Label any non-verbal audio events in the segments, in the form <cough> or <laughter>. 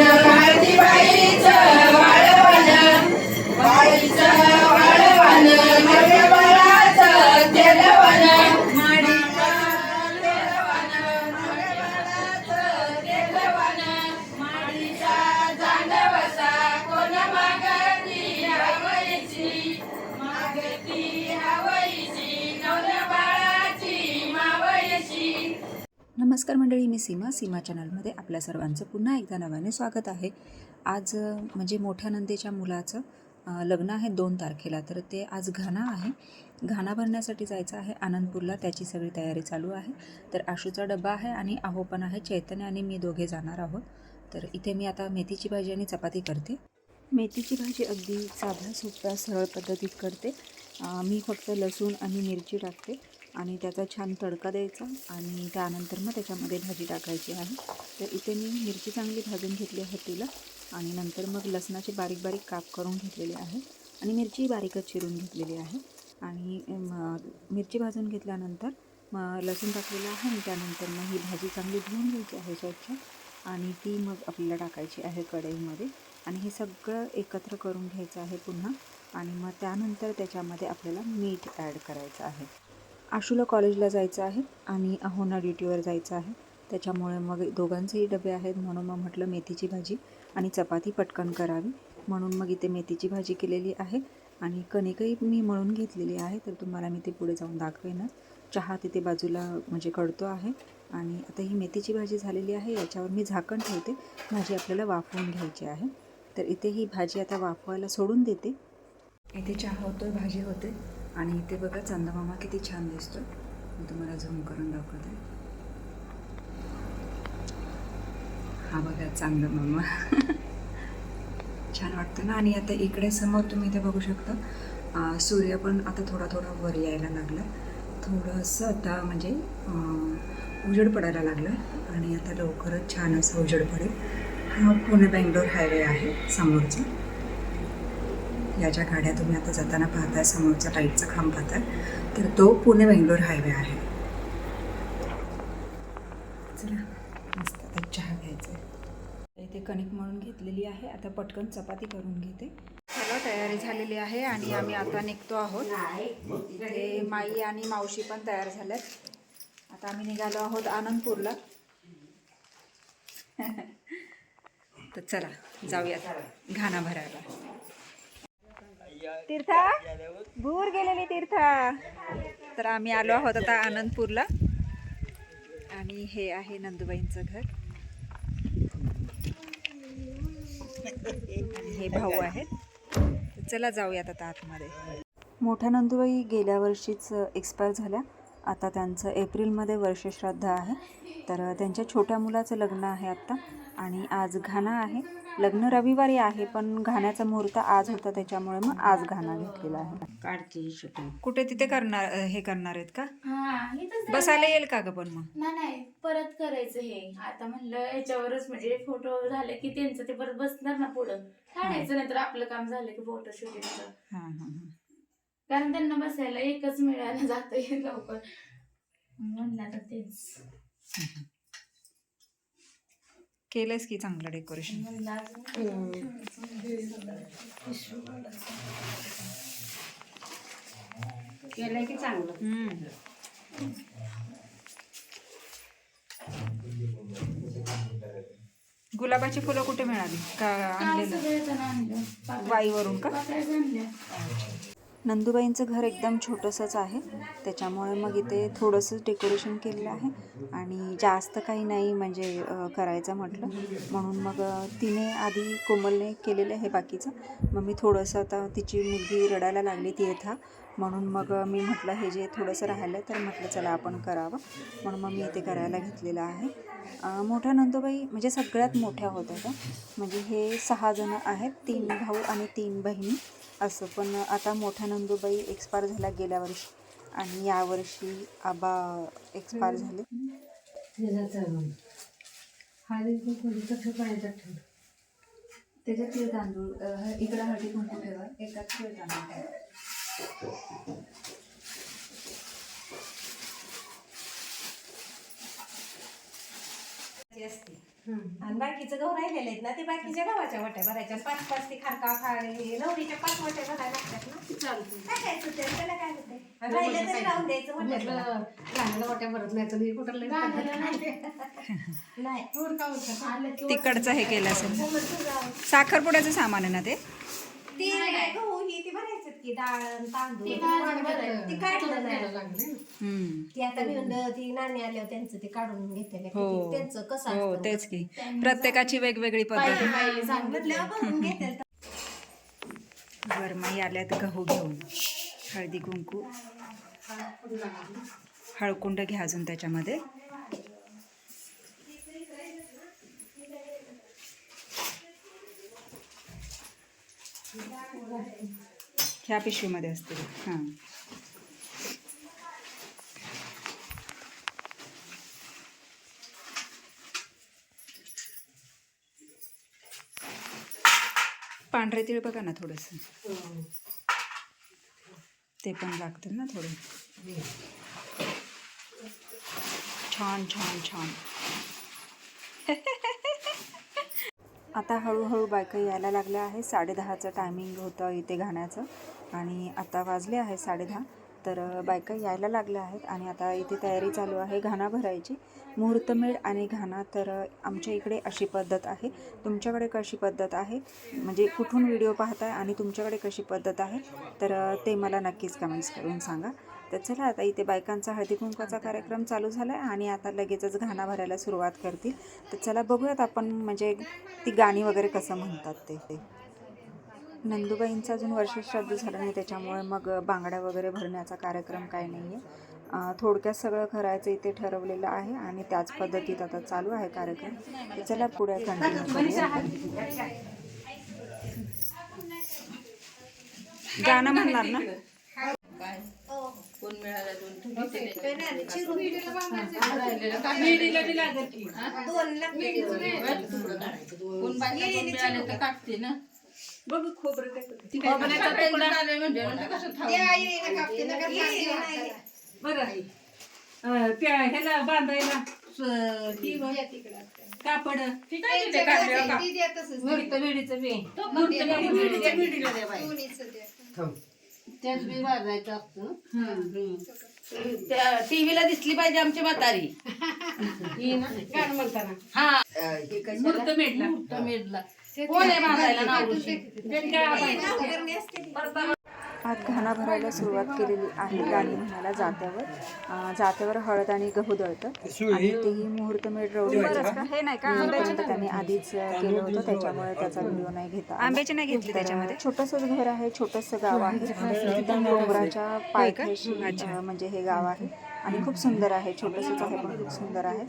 Obrigada. नमस्कार मंडळी मी सीमा सीमा चॅनलमध्ये आपल्या सर्वांचं पुन्हा एकदा नव्याने स्वागत आहे. आज म्हणजे मोठ्या नंदेच्या मुलाचं लग्न आहे दोन तारखेला तर ते आज घाणा आहे. घाणा भरण्यासाठी जायचं आहे आनंदपूरला त्याची सगळी तयारी चालू आहे. तर आशूचा डबा आहे आणि आहो पण आहे चैतन्य आणि मी दोघे जाणार आहोत. तर इथे मी आता मेथीची भाजी आणि चपाती करते. मेथीची भाजी अगदी साध्या सोप्या सरळ पद्धतीत करते. मी फक्त लसूण आणि मिरची टाकते. आणि त्याचा छान तडका द्यायचा आणि त्यानंतर मग त्याच्यामध्ये भाजी टाकायची आहे. तर इथे मी मिरची चांगली भाजून घेतली आहे तिला आणि नंतर मग लसणाचे बारीक बारीक काप करून घेतलेले आहे आणि मिरची बारीकच चिरून घेतलेली आहे. आणि मिरची भाजून घेतल्यानंतर मग लसूण टाकलेलं आहे आणि त्यानंतर मग ही भाजी चांगली धुवून घ्यायची आहे स्वच्छ आणि ती मग आपल्याला टाकायची आहे कढईमध्ये. आणि हे सगळं एकत्र करून घ्यायचं आहे पुन्हा आणि मग त्यानंतर त्याच्यामध्ये आपल्याला मीठ ॲड करायचं आहे. आशूला कॉलेजला जायचं आहे. आणि अहोना ड्युटीवर जायचं आहे. त्याच्यामुळे मग दोघांचेही डबे आहेत. म्हणून मग म्हटलं मेथीची भाजी आणि चपाती पटकन करावी. म्हणून मग इथे मेथीची भाजी केलेली आहे आणि कणिकही मी मळून घेतलेली आहे. तर तुम्हाला मी ते पुढे जाऊन दाखवेनच चहा तिथे बाजूला म्हणजे कळतो आहे. आणि आता ही मेथीची भाजी झालेली आहे. याच्यावर मी झाकण ठेवते. भाजी आपल्याला वाफवून घ्यायची आहे. तर इथे ही भाजी आता वाफवायला सोडून देते. इथे चहा होतो भाजी होते. आणि इथे बघा चंदमामा किती छान दिसतो मी तुम्हाला झूम करून दाखवते. हा बघा चांदमामा. <laughs> छान वाटतं ना? आणि आता इकडे समोर तुम्ही इथे बघू शकता सूर्य पण आता थोडा थोडा वर यायला लागला. थोडंसं आता म्हणजे उजेड पडायला लागलं आणि आता लवकरच छान असं उजेड पडेल. हा पुणे बेंगलोर हायवे आहे समोरचा. या ज्या गाड्या तुम्ही आता जाताना पाहताय समोरचा लाईटचा खांब पाहताय. तर तो पुणे बेंगलोर हायवे आहे. चला मस्त आता चहा घ्यायचा आहे इथे कणिक म्हणून घेतलेली आहे. आता पटकन चपाती करून घेते. चला तयारी झालेली आहे आणि आम्ही आता निघतो आहोत. इथे माई आणि मावशी पण तयार झाल्यात. आता आम्ही निघालो आहोत आनंदपूरला. <laughs> तर चला जाऊयात घाणा भरायला. तीर्था? भूर गेलेली तीर्था. तर आम्ही आलो आहोत आता आनंदपूरला. आणि हे आहे नंदुबाईंचं घर. आणि हे भाऊ आहेत. चला जाऊयात आता आतमध्ये. मोठ्या नंदुबाई गेल्या वर्षीच एक्सपायर झाल्या. आता त्यांचं एप्रिलमध्ये वर्षश्राद्ध आहे. तर त्यांच्या छोट्या मुलाचं लग्न आहे आत्ता. आणि आज घाणा आहे. लग्न रविवारी आहे पण घाण्याचा मुहूर्त आज होता त्याच्यामुळे मग आज घाणा घेतलेला आहे. काढते शूटिंग कुठे तिथे करणार हे करणार आहेत का? हा इथंच बसायला येईल का ग पण मग? नाही नाही परत करायचं हे. आता म्हणलं याच्यावरच म्हणजे फोटो झाले की त्यांचं ते परत बसणार ना पुढं. काढायचं नाही तर आपलं काम झालं की फोटो शूटिंगचं हां हां हां. कारण त्यांना बसायला एकच मिळायला जातंय लवकर. म्हणलं आता तेच. केलंयस की चांगलं डेकोरेशन? केलंय की चांगलं? गुलाबाची फुलं कुठे मिळाली? का आणलेलं? आणलं. वाईवरून का? नंदुबाईंचं घर एकदम छोटंसंच आहे. त्याच्यामुळे मग इथे थोडंसं डेकोरेशन केलेलं आहे. आणि जास्त काही नाही म्हणजे करायचं म्हटलं. म्हणून मग तिने आधी कोमलने केलेलं आहे बाकीचं. मग मी थोडंसं आता तिची मुलगी रडायला लागली ती येथा म्हणून मग मी म्हटलं हे जे थोडंसं राहिलं तर म्हटलं चला आपण करावं. म्हणून मग मी इथे करायला घेतलेलं आहे. मोठ्या नंदुबाई म्हणजे सगळ्यात मोठ्या होत्या त्या. म्हणजे हे सहा जणं आहेत. तीन भाऊ आणि तीन बहिणी. असं. पण आता मोठ्या नंदुबाई एक्सपायर झाल्या गेल्या वर्षी. आणि यावर्षी आबा एक्सपायर झाले. त्याच्यात तीळ तांदूळ. इकडं हळदी कुंकू ठेवा. एकात तीळ तांदूळ. ठेवा असते. आणि बाकीचं गहू राहिलेले आहेत ना ते बाकीच्या गव्हाच्या वाट्या भरायच्या. पाच पाच ते खारका खाणे नवरीच्या पाच वाट्या भरायला लागतात ना. टाकायचं ते त्याला काय होतंय आणि राहिलं तरी राहून द्यायचं म्हटलं. गाण्याला वाट्या भरत नाही तर कुठं लय नाही. आलं की तिकडचं हे केलं असेल. साखरपुड्याचं सामान आहे ना ते? ती काय गहू ही ती भरायचं. की डाळ आणि तांदूळ ती भाजी भरायची. ती काढलं नाही. हम्म. ती आता भिंड ती नाणी आल्यावर त्यांचं ते काढून घेते हो. त्यांचं कसं हो असतं तेच की. प्रत्येकाची वेगवेगळी पद्धत. म्हटल्यावर भरून घेते वरमाई आल्यात गहू घेऊन. हळदी कुंकू. हळकुंड घ्या अजून त्याच्यामध्ये. ह्या पिशवीमध्ये असतील. हां. पांढरे तीळ बघा ना थोडंसं. ते पण लागतं ना थोडं. छान छान छान. <laughs> आता हळूहळू बायका यायला लागल्या आहे. साडेदहाचं टायमिंग होतं इथे घाण्याचं. आणि आता वाजले आहे साडेदहा तर बायका यायला लागल्या आहेत आणि आता इथे तयारी चालू आहे घाणा भरायची. मुहूर्तमेळ आणि घाणा तर आमच्या इकडे अशी पद्धत आहे. तुमच्याकडे कशी पद्धत आहे? म्हणजे कुठून व्हिडिओ पाहताय आणि तुमच्याकडे कशी पद्धत आहे? तर ते मला नक्कीच कमेंट्स करून सांगा. तर चला आता इथे बायकांचा हळदी कुंकवाचा कार्यक्रम चालू झाला आहे आणि आता लगेचच घाणा भरायला सुरुवात करतील. तर चला बघूयात आपण म्हणजे ती गाणी वगैरे कसं म्हणतात ते ते. नंदुबाईंचं अजून वर्ष श्राद्ध झालं नाही त्याच्यामुळे मग बांगड्या वगैरे भरण्याचा कार्यक्रम काय नाही आहे थोडक्यात सगळं करायचं इथे ठरवलेलं आहे आणि त्याच पद्धतीत आता चालू आहे कार्यक्रम. चला पुढे कंटिन्यू करूया. गाणं म्हणणार ना? कोण मिळाला दोन मिळाले तर ना. बघ खोबरं काय करते. खोबऱ्याचा तुकडा आलाय म्हणजे कसं थांबून बरं अं, त्या ह्याला बांधायला स- ही व- कापड. बी. टीव्हीला दिसली पाहिजे आमची म्हातारी. ही ना. गाणं म्हणताना. हा. मूर्त मेढला. मेडला कोण आहे बांधायला नावरूची आज घाणा भरायला सुरुवात केलेली आहे गाणी म्हणायला जात्यावर. जात्यावर हळद आणि गहू दळतं आणि तेही मुहूर्तमेढ रवडीचं हे नाही का? त्यांनी आधीच केलं होतं. त्याच्यामुळे त्याचा व्हिडिओ नाही घेता आंब्याचे नाही घेतले त्याच्यामध्ये? छोटंसंच घर आहे. छोटंसं गाव आहे. एकदम डोंगराच्या पायथ्याशी अं, म्हणजे हे गाव आहे. आणि खूप सुंदर आहे. छोटंसंच आहे पण खूप सुंदर आहे.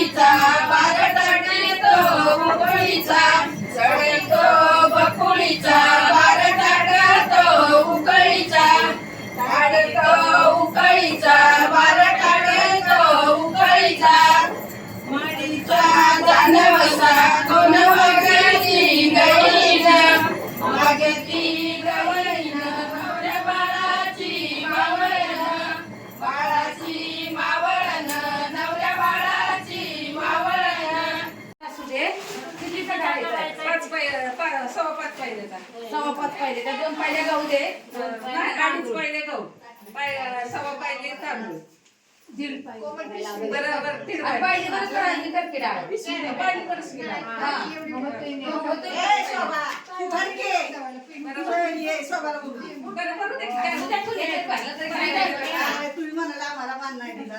बकुळीचा बारटणे तो उकळीचा चढे तो बकुळीचा बारटाट तो उकळीचा. झाड तो उकळीचा बारटाट तो उकळीचा. मडीचा जानवसा सव्वा पाच पाहिजे का दोन पाहिजे गहू दे. नाही, अडीच पाहिले गहू सव्वा पाहिले तांदूळ दीड दीड पाहिजे. बरं बरंच? तुम्ही म्हणाला आम्हाला मान नाही दिला.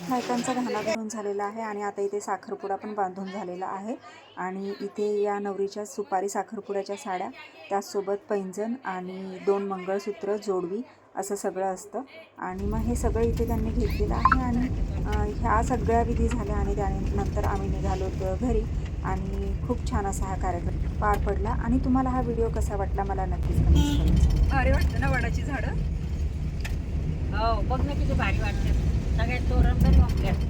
बायकांचा घाना भरून झालेला आहे आणि आता इथे साखरपुडा पण बांधून झालेला आहे. आणि इथे या नवरीच्या सुपारी साखरपुड्याच्या साड्या त्याचसोबत पैंजण आणि दोन मंगळसूत्र जोडवी असं सगळं असतं. आणि मग हे सगळं इथे त्यांनी घेतलेलं आहे आणि ह्या सगळ्या विधी झाल्या आणि त्यानंतर आम्ही निघालो घरी आणि खूप छान असा हा कार्यक्रम पार पडला. आणि तुम्हाला हा व्हिडिओ कसा वाटला मला नक्कीच. भारी वाटतं ना वडाची झाडं? हो बघ ना किती भारी वाटते. सगळ्यात तोरण तरी वाटतात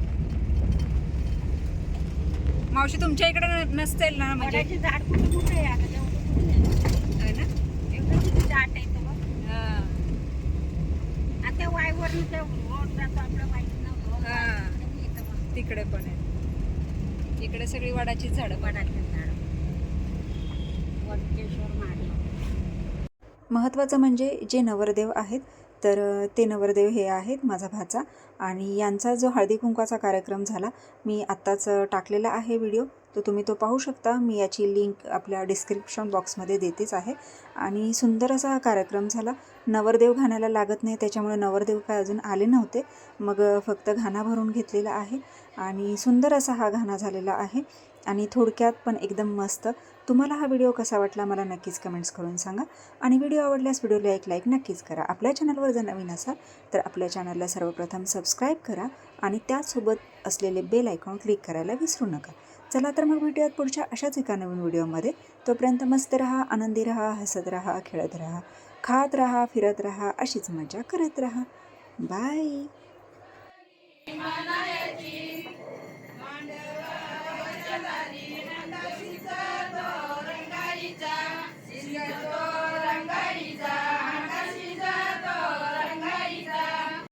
मावशी तुमच्या इकडे न- नसतील ना म्हणजे? झाड कुठे कुठे आहे आता तेवढं कुठे आहे? है ना एवढं किती झाड आहे इथं बघ. आता वायवर रोड जातो आपलं माहिती नव्हतं हा. तिकडे पण आहे. इकडे सगळी वडाची झाडं वडाचे झाड वटकेश्वर महादेव महत्त्वाचं म्हणजे जे नवरदेव आहेत तर ते नवरदेव हे आहेत माझा भाचा. आणि यांचा जो हळदी कुंकवाचा कार्यक्रम झाला मी आत्ताच टाकलेला आहे व्हिडिओ. तर तुम्ही तो पाहू शकता. मी याची लिंक आपल्या डिस्क्रिप्शन बॉक्समध्ये देतेच आहे. आणि सुंदर असा हा कार्यक्रम झाला. नवरदेव घाण्याला लागत नाही त्याच्यामुळे नवरदेव काय अजून आले नव्हते. मग फक्त घाणा भरून घेतलेला आहे. आणि सुंदर असा हा घाणा झालेला आहे. आणि थोडक्यात पण एकदम मस्त तुम्हाला हा व्हिडिओ कसा वाटला मला नक्कीच कमेंट्स करून सांगा. आणि व्हिडिओ आवडल्यास व्हिडिओला एक लाईक नक्कीच करा. आपल्या चॅनलवर जर नवीन असाल तर आपल्या चॅनलला सर्वप्रथम सबस्क्राईब करा आणि त्याचसोबत असलेले बेल आयकॉन क्लिक करायला विसरू नका. चला तर मग भेटूयात पुढच्या अशाच एका नवीन व्हिडिओमध्ये तोपर्यंत मस्त रहा आनंदी रहा हसत रहा खेळत रहा खात राहा फिरत रहा अशीच मजा करत रहा. बाय